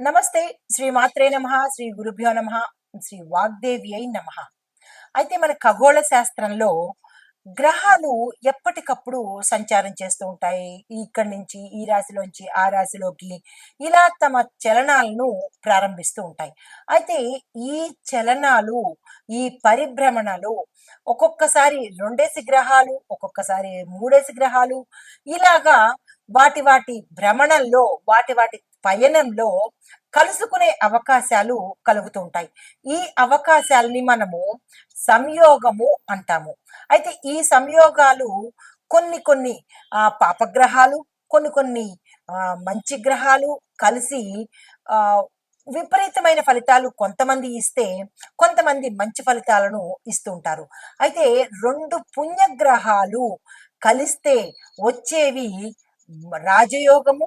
నమస్తే. శ్రీ మాత్రే నమ. శ్రీ గురుభ్యో నమ. శ్రీ వాగ్దేవి అయి నమ. అయితే మన ఖగోళ శాస్త్రంలో గ్రహాలు ఎప్పటికప్పుడు సంచారం చేస్తూ ఉంటాయి. ఇక్కడి నుంచి ఈ రాశిలోంచి ఆ రాశిలోకి ఇలా తమ చలనాలను ప్రారంభిస్తూ ఉంటాయి. అయితే ఈ చలనాలు ఈ పరిభ్రమణలు ఒక్కొక్కసారి రెండేసి గ్రహాలు ఒక్కొక్కసారి మూడేసి గ్రహాలు ఇలాగా వాటి వాటి భ్రమణల్లో వాటి వాటి పయనంలో కలుసుకునే అవకాశాలు కలుగుతూ ఉంటాయి ఈ అవకాశాలని మనము సంయోగము అంటాము. అయితే ఈ సంయోగాలు కొన్ని కొన్ని ఆ పాపగ్రహాలు కొన్ని కొన్ని మంచి గ్రహాలు కలిసి ఆ విపరీతమైన ఫలితాలు కొంతమంది ఇస్తే కొంతమంది మంచి ఫలితాలను ఇస్తుంటారు. అయితే రెండు పుణ్యగ్రహాలు కలిస్తే వచ్చేవి రాజయోగము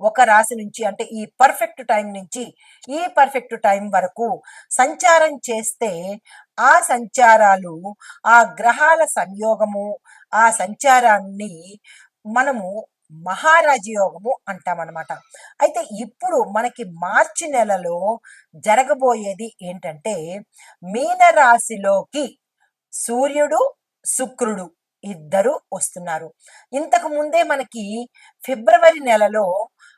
ఒక రాశి నుంచి అంటే ఈ పర్ఫెక్ట్ టైం నుంచి ఈ పర్ఫెక్ట్ టైం వరకు సంచారం చేస్తే ఆ సంచారాలు ఆ గ్రహాల సంయోగము ఆ సంచారాన్ని మనము మహారాజయోగము అంటామన్నమాట అయితే ఇప్పుడు మనకి మార్చి నెలలో జరగబోయేది ఏంటంటే మీనరాశిలోకి సూర్యుడు శుక్రుడు ఇద్దరు వస్తున్నారు. ఇంతకు ముందే మనకి ఫిబ్రవరి నెలలో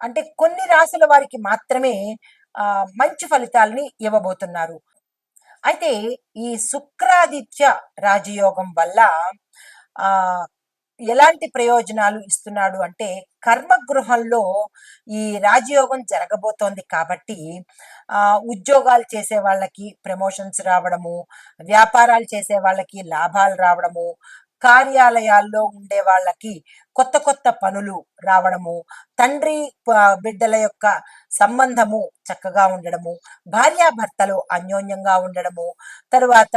అంటే కొన్ని రాశుల వారికి మాత్రమే ఆ మంచి ఫలితాలని ఇవ్వబోతున్నారు. అయితే ఈ శుక్రాదిత్య రాజయోగం వల్ల ఆ ఎలాంటి ప్రయోజనాలు ఇస్తున్నాడు అంటే కర్మగృహంలో ఈ రాజయోగం జరగబోతోంది కాబట్టి ఆ ఉద్యోగాలు చేసే వాళ్ళకి ప్రమోషన్స్ రావడము వ్యాపారాలు చేసే వాళ్ళకి లాభాలు రావడము కార్యాలయాల్లో ఉండే వాళ్ళకి కొత్త కొత్త పనులు రావడము తండ్రి బిడ్డల యొక్క సంబంధము చక్కగా ఉండడము భార్యాభర్తలు అన్యోన్యంగా ఉండడము తరువాత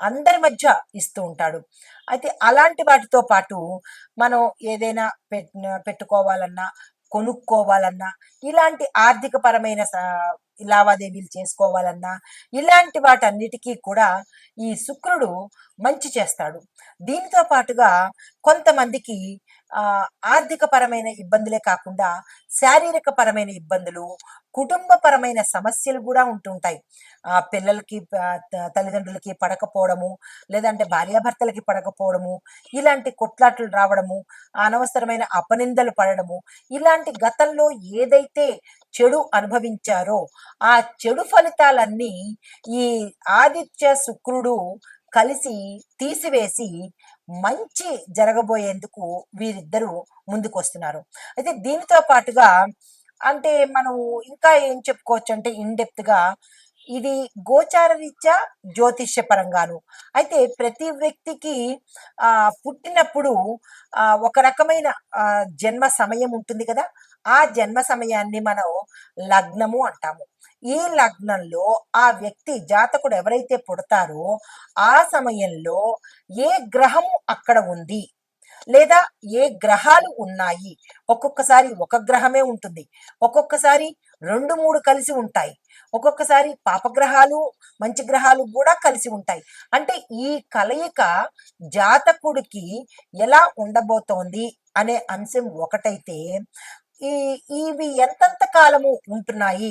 అందరి మధ్య ఇస్తూ ఉంటాడు. అయితే అలాంటి వాటితో పాటు మనం ఏదైనా పెట్టుకోవాలన్నా కొనుక్కోవాలన్నా ఇలాంటి ఆర్థిక పరమైన లావాదేవీలు చేసుకోవాలన్నా ఇలాంటి వాటన్నిటికీ కూడా ఈ శుక్రుడు మంచి చేస్తాడు. దీనితో పాటుగా కొంతమందికి ఆర్థిక పరమైన ఇబ్బందులే కాకుండా శారీరక పరమైన ఇబ్బందులు కుటుంబపరమైన సమస్యలు కూడా ఉంటుంటాయి. ఆ పిల్లలకి తల్లిదండ్రులకి పడకపోవడము లేదంటే భార్యాభర్తలకి పడకపోవడము ఇలాంటి కొట్లాట్లు రావడము అనవసరమైన అపనిందలు పడడము ఇలాంటి గతంలో ఏదైతే చెడు అనుభవించారో ఆ చెడు ఫలితాలన్నీ ఈ ఆదిత్య శుక్రుడు కలిసి తీసివేసి మంచి జరగబోయేందుకు వీరిద్దరూ ముందుకు వస్తున్నారు అయితే దీనితో పాటుగా అంటే మనం ఇంకా ఏం చెప్పుకోవచ్చు అంటే గా ఇది గోచార రీత్యా జ్యోతిష్య పరంగాను. అయితే ప్రతి వ్యక్తికి ఆ పుట్టినప్పుడు ఆ ఒక రకమైన జన్మ సమయం ఉంటుంది కదా? ఆ జన్మ సమయాన్ని మనం లగ్నము అంటాము. ఈ లగ్నంలో ఆ వ్యక్తి జాతకుడు ఎవరైతే పుడతారో ఆ సమయంలో ఏ గ్రహము అక్కడ ఉంది? లేదా ఏ గ్రహాలు ఉన్నాయి? ఒక్కొక్కసారి ఒక గ్రహమే ఉంటుంది. ఒక్కొక్కసారి రెండు మూడు కలిసి ఉంటాయి. ఒక్కొక్కసారి పాపగ్రహాలు మంచి గ్రహాలు కూడా కలిసి ఉంటాయి. అంటే ఈ కలయిక జాతకుడికి ఎలా ఉండబోతోంది అనే అంశం ఒకటైతే ఈ ఇవి ఎంతంత కాలము ఉంటున్నాయి?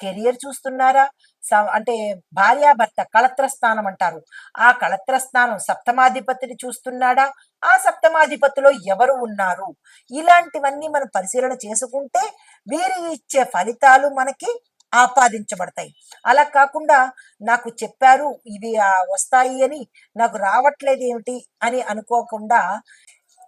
కెరియర్ చూస్తున్నారా? స- అంటే భార్యాభర్త కళత్ర స్థానం అంటారు. ఆ కళత్ర స్థానం సప్తమాధిపతిని చూస్తున్నాడా? ఆ సప్తమాధిపతిలో ఎవరు ఉన్నారు? ఇలాంటివన్నీ మనం పరిశీలన చేసుకుంటే వీరి ఇచ్చే ఫలితాలు మనకి ఆపాదించబడతాయి. అలా కాకుండా నాకు చెప్పారు ఇవి వస్తాయి అని నాకు రావట్లేదు ఏమిటి అని అనుకోకుండా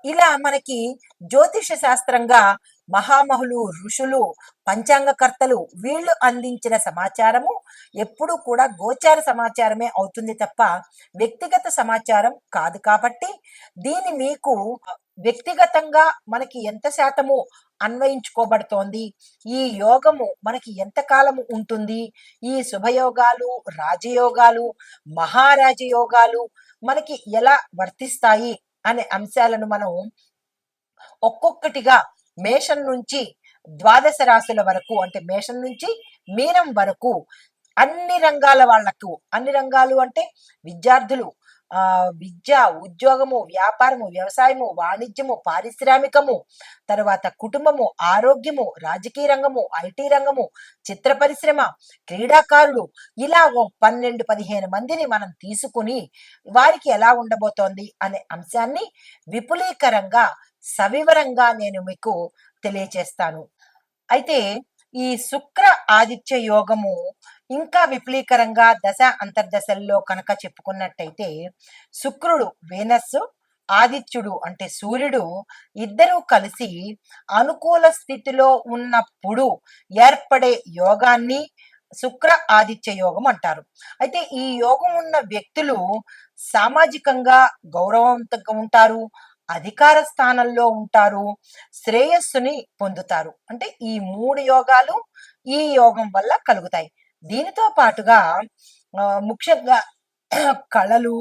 ఇలా మనకి జ్యోతిష శాస్త్రంగా మహామహులు ఋషులు పంచాంగకర్తలు వీళ్ళు అందించిన సమాచారము ఎప్పుడూ కూడా గోచార సమాచారమే అవుతుంది తప్ప వ్యక్తిగత సమాచారం కాదు కాబట్టి దీని మీకు వ్యక్తిగతంగా మనకి ఎంత శాతము అన్వయించుకోబడుతోంది? ఈ యోగము మనకి ఎంత కాలము ఉంటుంది? ఈ శుభయోగాలు రాజయోగాలు మహారాజయోగాలు మనకి ఎలా వర్తిస్తాయి? అనే అంశాలను మనం ఒక్కొక్కటిగా మేషం నుంచి ద్వాదశ రాశుల వరకు అంటే మేషం నుంచి మీనం వరకు అన్ని రంగాల వాళ్ళకు అన్ని రంగాలు అంటే విద్యార్థులు ఆ విద్య ఉద్యోగము వ్యాపారము వ్యవసాయము వాణిజ్యము పారిశ్రామికము తర్వాత కుటుంబము ఆరోగ్యము రాజకీయ రంగము ఐటీ రంగము చిత్ర పరిశ్రమ క్రీడాకారులు. ఇలా ఓ పన్నెండు పదిహేను మందిని మనం తీసుకుని వారికి ఎలా ఉండబోతోంది అనే అంశాన్ని విపులీకరంగా సవివరంగా నేను మీకు తెలియచేస్తాను. అయితే ఈ శుక్ర ఆదిత్య యోగము ఇంకా విపులీకరంగా దశ అంతర్దశల్లో కనుక చెప్పుకున్నట్టయితే శుక్రుడు వేనస్సు ఆదిత్యుడు అంటే సూర్యుడు ఇద్దరూ కలిసి అనుకూల స్థితిలో ఉన్నప్పుడు ఏర్పడే యోగాన్ని శుక్ర ఆదిత్య యోగం అంటారు. అయితే ఈ యోగం ఉన్న వ్యక్తులు సామాజికంగా గౌరవంతంగా ఉంటారు అధికార స్థానంలో ఉంటారు శ్రేయస్సుని పొందుతారు. అంటే ఈ మూడు యోగాలు ఈ యోగం వల్ల కలుగుతాయి. దీనితో పాటుగా ముఖ్యంగా కళలు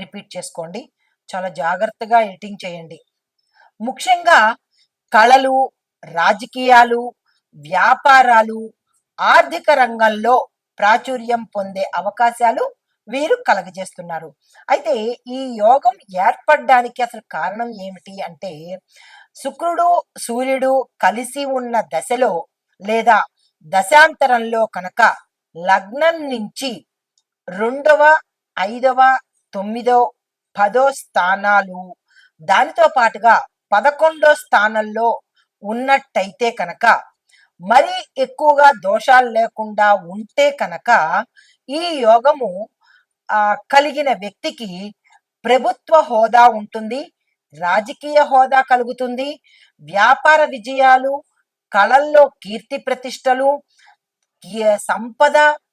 రిపీట్ చేసుకోండి. చాలా జాగ్రత్తగా ఎడిటింగ్ చేయండి. ముఖ్యంగా కళలు రాజకీయాలు వ్యాపారాలు ఆర్థిక రంగంలో ప్రాచుర్యం పొందే అవకాశాలు వీరు కలగజేస్తున్నారు. అయితే ఈ యోగం ఏర్పడడానికి అసలు కారణం ఏమిటి అంటే శుక్రుడు సూర్యుడు కలిసి ఉన్న దశలో లేదా దశాంతరంలో కనుక లగ్నం నుంచి రెండవ ఐదవ తొమ్మిదో పదో స్థానాలు దానితో పాటుగా పదకొండో స్థానంలో ఉన్నట్టయితే కనుక మరీ ఎక్కువగా దోషాలు లేకుండా ఉంటే కనుక ఈ యోగము కలిగిన వ్యక్తికి ప్రభుత్వ హోదా ఉంటుంది రాజకీయ హోదా కలుగుతుంది వ్యాపార విజయాలు కళల్లో కీర్తి ప్రతిష్టలు సంపద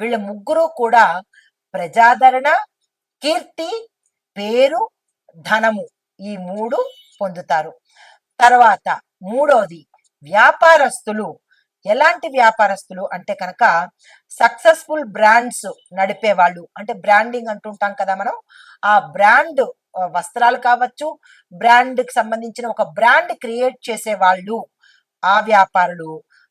వీళ్ళ ముగ్గురు కూడా ప్రజాదరణ కీర్తి పేరు ధనము ఈ మూడు పొందుతారు. తర్వాత మూడోది వ్యాపారస్తులు. ఎలాంటి వ్యాపారస్తులు అంటే కనుక సక్సెస్ఫుల్ బ్రాండ్స్ నడిపే వాళ్ళు అంటే బ్రాండింగ్ అంటుంటాం కదా మనం. ఆ బ్రాండ్ వస్త్రాలు కావచ్చు బ్రాండ్కి సంబంధించిన ఒక బ్రాండ్ క్రియేట్ చేసే వాళ్ళు ఆ వ్యాపారులు.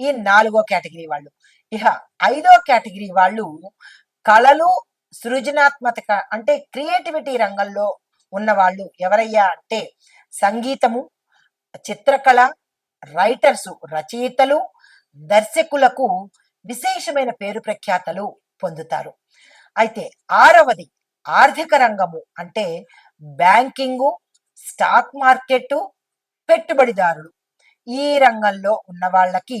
ఈ నాలుగో కేటగిరీ వాళ్ళు. ఇహ ఐదో కేటగిరీ వాళ్ళు కళలు సృజనాత్మక అంటే క్రియేటివిటీ రంగంలో ఉన్న వాళ్ళు ఎవరయ్యా అంటే సంగీతము చిత్రకళ రైటర్స్ రచయితలు దర్శకులకు విశేషమైన పేరు ప్రఖ్యాతలు పొందుతారు. అయితే ఆరవది ఆర్థిక రంగము అంటే బ్యాంకింగు స్టాక్ మార్కెట్ పెట్టుబడిదారులు. ఈ రంగంలో ఉన్న వాళ్ళకి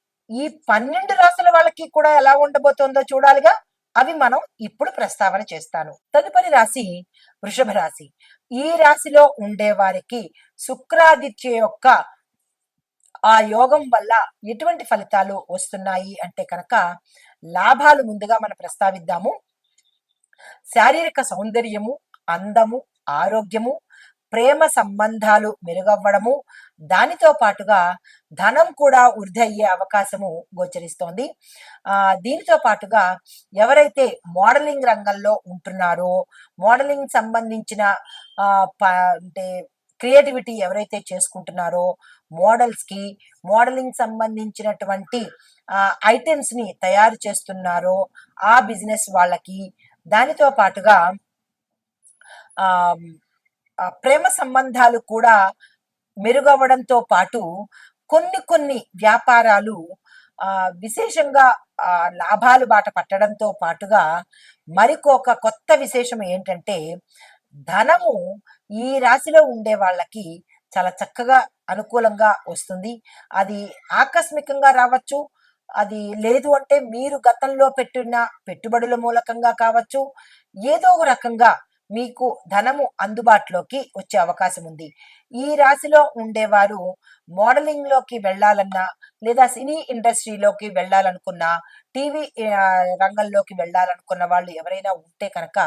ఈ పన్నెండు రాసుల వాళ్ళకి కూడా ఎలా ఉండబోతోందో చూడాలిగా. అవి మనం ఇప్పుడు ప్రస్తావన చేస్తాను. తదుపరి రాశి వృషభ రాశి. ఈ రాశిలో ఉండే వారికి శుక్రాదిత్య యొక్క ఆ యోగం వల్ల ఎటువంటి ఫలితాలు వస్తున్నాయి అంటే కనుక లాభాలు ముందుగా మనం ప్రస్తావిద్దాము. శారీరక సౌందర్యము అందము ఆరోగ్యము ప్రేమ సంబంధాలు మెరుగవ్వడము దానితో పాటుగా ధనం కూడా వృద్ధి అయ్యే అవకాశము గోచరిస్తోంది. ఆ దీనితో పాటుగా ఎవరైతే మోడలింగ్ రంగంలో ఉంటున్నారో మోడలింగ్ సంబంధించిన ఆ ప- అంటే క్రియేటివిటీ ఎవరైతే చేసుకుంటున్నారో మోడల్స్కి మోడలింగ్ సంబంధించినటువంటి ఐటమ్స్ని తయారు చేస్తున్నారో ఆ బిజినెస్ వాళ్ళకి దానితో పాటుగా ఆ, ప్రేమ సంబంధాలు కూడా మెరుగవ్వడంతో పాటు కొన్ని కొన్ని వ్యాపారాలు విశేషంగా లాభాలు బాట పట్టడంతో పాటుగా మరికొక కొత్త విశేషం ఏంటంటే ధనము ఈ రాశిలో ఉండే వాళ్ళకి చాలా చక్కగా అనుకూలంగా వస్తుంది. అది ఆకస్మికంగా రావచ్చు. అది లేదు అంటే మీరు గతంలో పెట్టిన పెట్టుబడుల మూలకంగా కావచ్చు. ఏదో ఒక రకంగా మీకు ధనము అందుబాటులోకి వచ్చే అవకాశం ఉంది. ఈ రాశిలో ఉండేవారు మోడలింగ్లోకి వెళ్ళాలన్నా లేదా సినీ ఇండస్ట్రీలోకి వెళ్ళాలనుకున్నా టీవీ రంగంలోకి వెళ్ళాలనుకున్న వాళ్ళు ఎవరైనా ఉంటే కనుక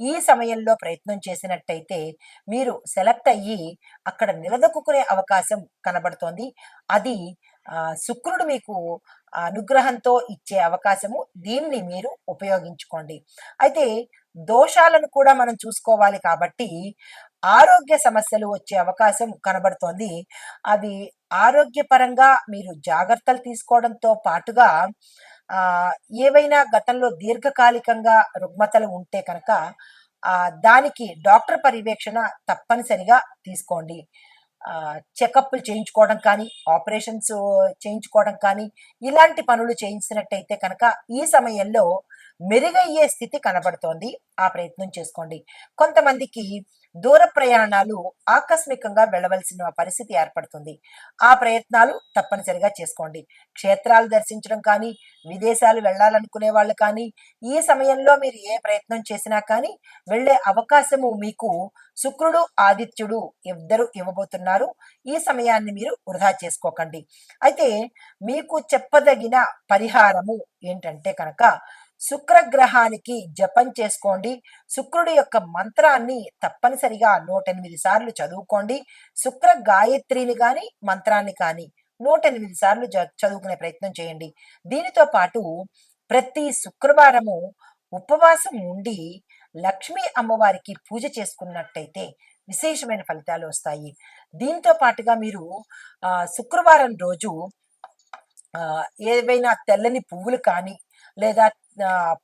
ఈ సమయంలో ప్రయత్నం చేసినట్టయితే మీరు సెలెక్ట్ అయ్యి అక్కడ నిలదొక్కునే అవకాశం కనబడుతోంది. అది శుక్రుడు మీకు అనుగ్రహంతో ఇచ్చే అవకాశము దీన్ని మీరు ఉపయోగించుకోండి. అయితే దోషాలను కూడా మనం చూసుకోవాలి కాబట్టి ఆరోగ్య సమస్యలు వచ్చే అవకాశం కనబడుతోంది. అవి ఆరోగ్యపరంగా మీరు జాగ్రత్తలు తీసుకోవడంతో పాటుగా ఆ ఏవైనా గతంలో దీర్ఘకాలికంగా రుగ్మతలు ఉంటే కనుక ఆ దానికి డాక్టర్ పర్యవేక్షణ తప్పనిసరిగా తీసుకోండి. చెకప్లు చేయించుకోవడం కానీ ఆపరేషన్స్ చేయించుకోవడం కానీ ఇలాంటి పనులు చేయించినట్టయితే కనుక ఈ సమయంలో మెరుగయ్యే స్థితి కనబడుతోంది. ఆ ప్రయత్నం చేసుకోండి. కొంతమందికి దూర ప్రయాణాలు ఆకస్మికంగా వెళ్ళవలసిన పరిస్థితి ఏర్పడుతుంది. ఆ ప్రయత్నాలు తప్పనిసరిగా చేసుకోండి. క్షేత్రాలు దర్శించడం కానీ విదేశాలు వెళ్ళాలనుకునే వాళ్ళు కానీ ఈ సమయంలో మీరు ఏ ప్రయత్నం చేసినా కానీ వెళ్ళే అవకాశము మీకు శుక్రుడు ఆదిత్యుడు ఇద్దరు ఇవ్వబోతున్నారు. ఈ సమయాన్ని మీరు వృధా చేసుకోకండి. అయితే మీకు చెప్పదగిన పరిహారము ఏంటంటే కనుక శుక్రగ్రహానికి జపం చేసుకోండి. శుక్రుడి యొక్క మంత్రాన్ని తప్పనిసరిగా నూట ఎనిమిది సార్లు చదువుకోండి. శుక్ర గాయత్రిని కానీ మంత్రాన్ని కానీ నూట ఎనిమిది సార్లు చదువుకునే ప్రయత్నం చేయండి. దీనితో పాటు ప్రతి శుక్రవారము ఉపవాసం ఉండి లక్ష్మీ అమ్మవారికి పూజ చేసుకున్నట్టయితే విశేషమైన ఫలితాలు వస్తాయి. దీంతో పాటుగా మీరు ఆ, శుక్రవారం రోజు ఏవైనా తెల్లని పువ్వులు కానీ లేదా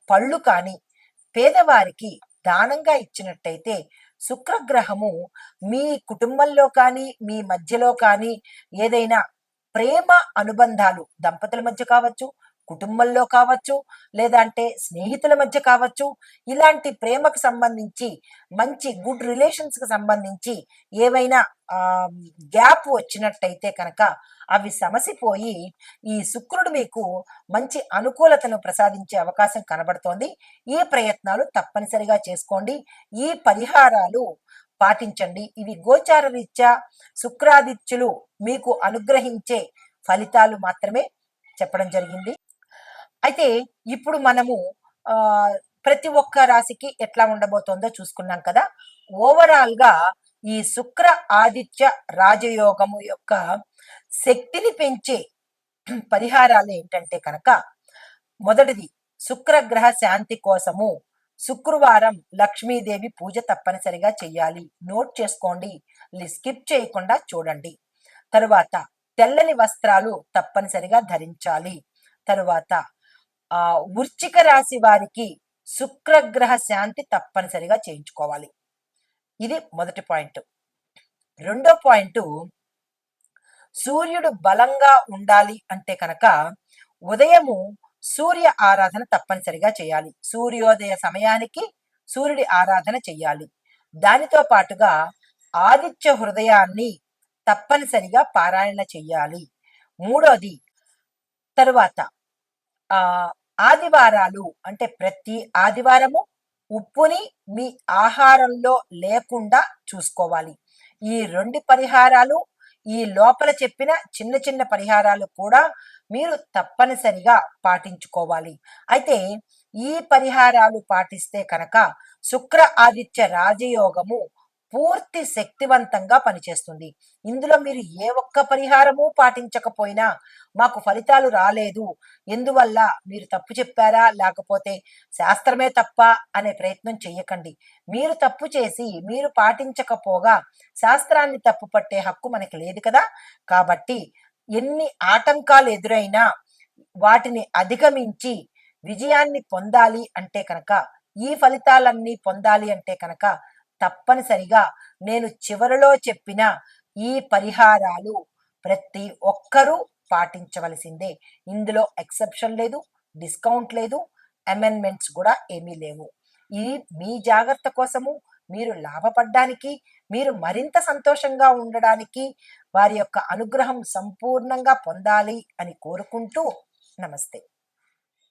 పళ్ళు కానీ పేదవారికి దానంగా ఇచ్చినట్టయితే శుక్రగ్రహము మీ కుటుంబంలో కానీ మీ మధ్యలో కానీ ఏదైనా ప్రేమ అనుబంధాలు దంపతుల మధ్య కావచ్చు కుటుంబంలో కావచ్చు లేదంటే స్నేహితుల మధ్య కావచ్చు ఇలాంటి ప్రేమకు సంబంధించి మంచి గుడ్ రిలేషన్స్కి సంబంధించి ఏవైనా గ్యాప్ వచ్చినట్టయితే కనుక అవి సమసిపోయి ఈ శుక్రుడు మీకు మంచి అనుకూలతను ప్రసాదించే అవకాశం కనబడుతోంది. ఈ ప్రయత్నాలు తప్పనిసరిగా చేసుకోండి. ఈ పరిహారాలు పాటించండి. ఇవి గోచార రీత్యా శుక్రాదిత్యులు మీకు అనుగ్రహించే ఫలితాలు మాత్రమే చెప్పడం జరిగింది. అయితే ఇప్పుడు మనము ప్రతి ఒక్క రాశికి ఎట్లా ఉండబోతోందో చూసుకున్నాం కదా. ఓవరాల్గా ఈ శుక్ర ఆదిత్య రాజయోగము యొక్క శక్తిని పెంచే పరిహారాలు ఏంటంటే కనుక మొదటిది శుక్రగ్రహ శాంతి కోసము శుక్రవారం లక్ష్మీదేవి పూజ తప్పనిసరిగా చెయ్యాలి నోట్ చేసుకోండి స్కిప్ చేయకుండా చూడండి. తరువాత తెల్లని వస్త్రాలు తప్పనిసరిగా ధరించాలి. తరువాత ఆ వృచ్చిక రాశి వారికి శుక్రగ్రహ శాంతి తప్పనిసరిగా చేయించుకోవాలి. ఇది మొదటి పాయింట్. రెండో పాయింట్ సూర్యుడు బలంగా ఉండాలి అంటే కనుక ఉదయము సూర్య ఆరాధన తప్పనిసరిగా చేయాలి. సూర్యోదయ సమయానికి సూర్యుడి ఆరాధన చెయ్యాలి దానితో పాటుగా ఆదిత్య హృదయాన్ని తప్పనిసరిగా పారాయణ చెయ్యాలి మూడోది తరువాత ఆ ఆదివారాలు అంటే ప్రతి ఆదివారము ఉప్పుని మీ ఆహారంలో లేకుండా చూసుకోవాలి. ఈ రెండు పరిహారాలు ఈ లోపల చెప్పిన చిన్న చిన్న పరిహారాలు కూడా మీరు తప్పనిసరిగా పాటించుకోవాలి. అయితే ఈ పరిహారాలు పాటిస్తే కనుక శుక్ర ఆదిత్య రాజయోగము పూర్తి శక్తివంతంగా పనిచేస్తుంది. ఇందులో మీరు ఏ ఒక్క పరిహారము పాటించకపోయినా మాకు ఫలితాలు రాలేదు. ఎందువల్ల మీరు తప్పు చెప్పారా? లేకపోతే శాస్త్రమే తప్ప అనే ప్రయత్నం చెయ్యకండి. మీరు తప్పు చేసి మీరు పాటించకపోగా శాస్త్రాన్ని తప్పు పట్టే హక్కు మనకి లేదు కదా? కాబట్టి ఎన్ని ఆటంకాలు ఎదురైనా వాటిని అధిగమించి విజయాన్ని పొందాలి అంటే కనుక ఈ ఫలితాలన్నీ పొందాలి అంటే కనుక తప్పనిసరిగా నేను చివరిలో చెప్పిన ఈ పరిహారాలు ప్రతి ఒక్కరూ పాటించవలసిందే. ఇందులో ఎక్సెప్షన్ లేదు డిస్కౌంట్ లేదు అమెండ్మెంట్స్ కూడా ఏమీ లేవు. ఇది మీ జాగ్రత్త కోసము మీరు లాభపడడానికి మీరు మరింత సంతోషంగా ఉండడానికి వారి యొక్క అనుగ్రహం సంపూర్ణంగా పొందాలి అని కోరుకుంటూ నమస్తే.